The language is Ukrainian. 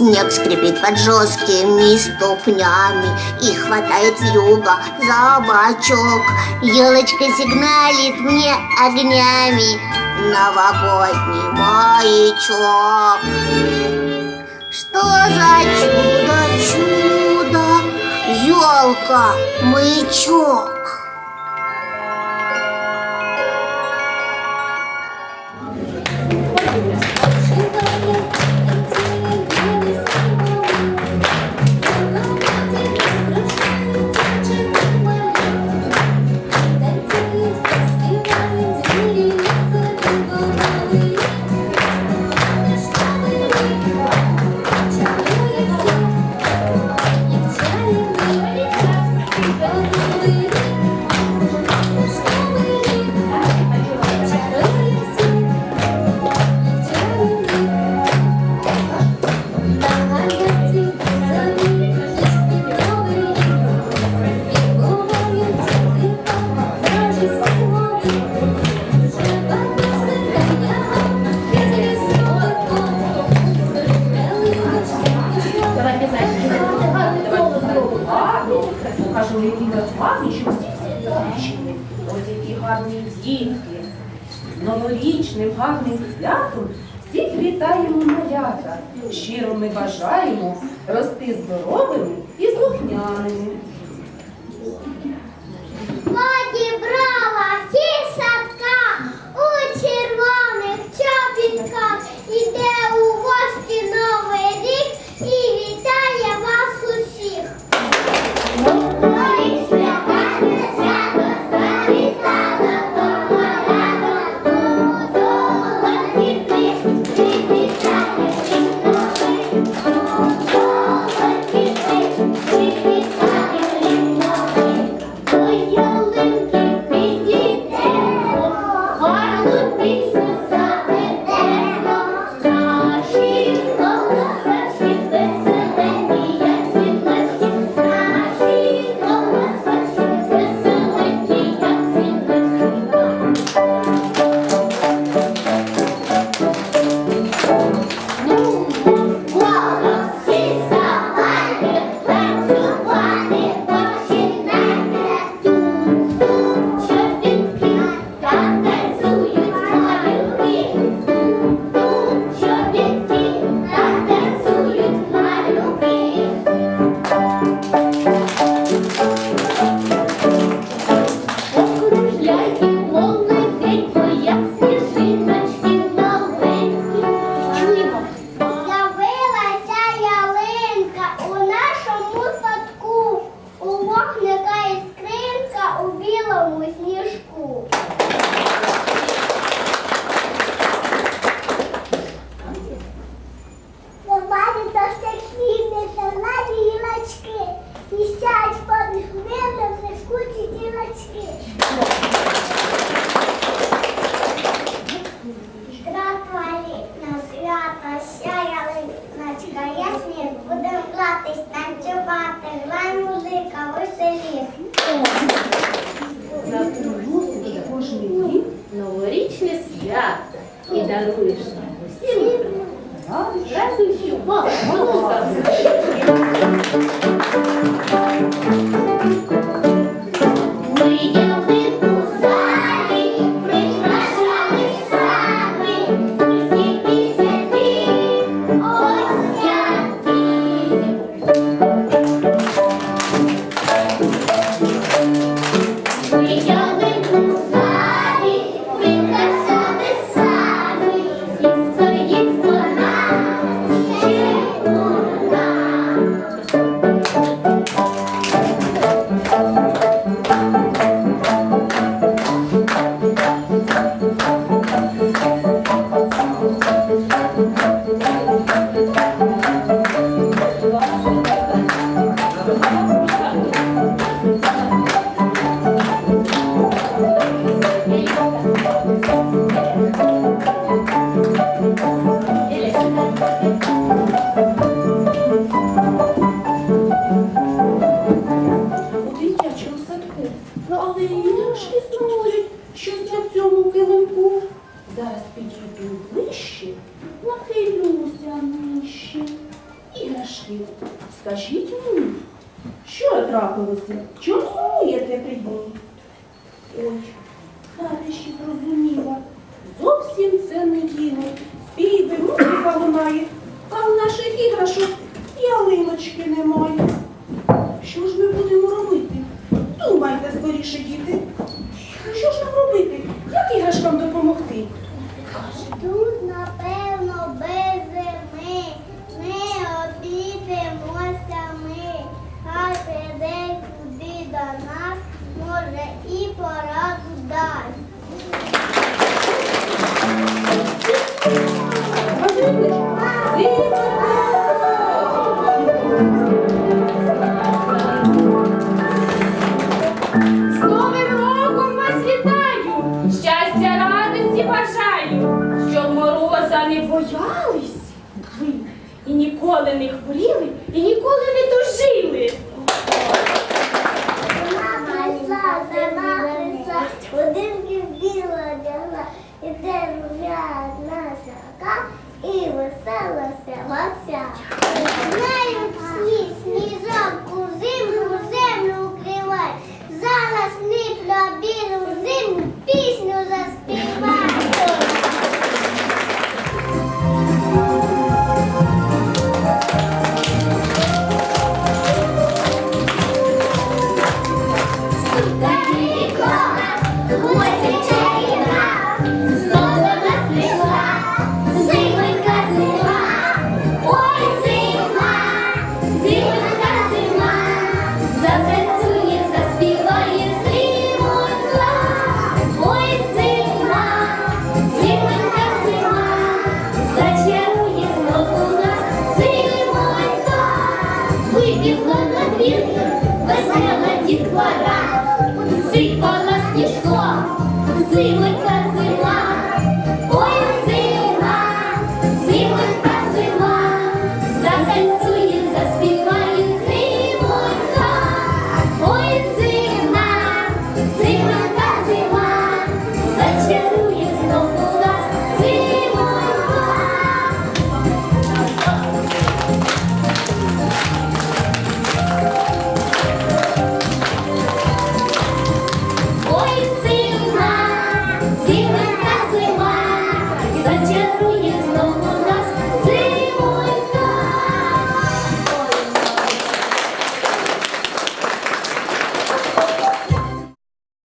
Снег скрипит под жесткими ступнями И хватает юга за бочок. Елочка сигналит мне огнями Новогодний маячок. Что за чудо-чудо? Елка-маячок новорічним гарним святом всіх вітаємо малята. Щиро ми бажаємо рости здоровими і слухняними. Подібрала сі садка у червоних чобітках. 在录一 Чому сумуєте при дні? Ой, нарешті зрозуміла. Зовсім це не діло. Спійте, музика лунає, а в наших іграшок ялиночки немає. Що ж ми будемо робити? Думайте скоріше, діти. Що ж нам робити? Як іграшкам допомогти? Весела дітвора, сипала сніжком, зимонька зима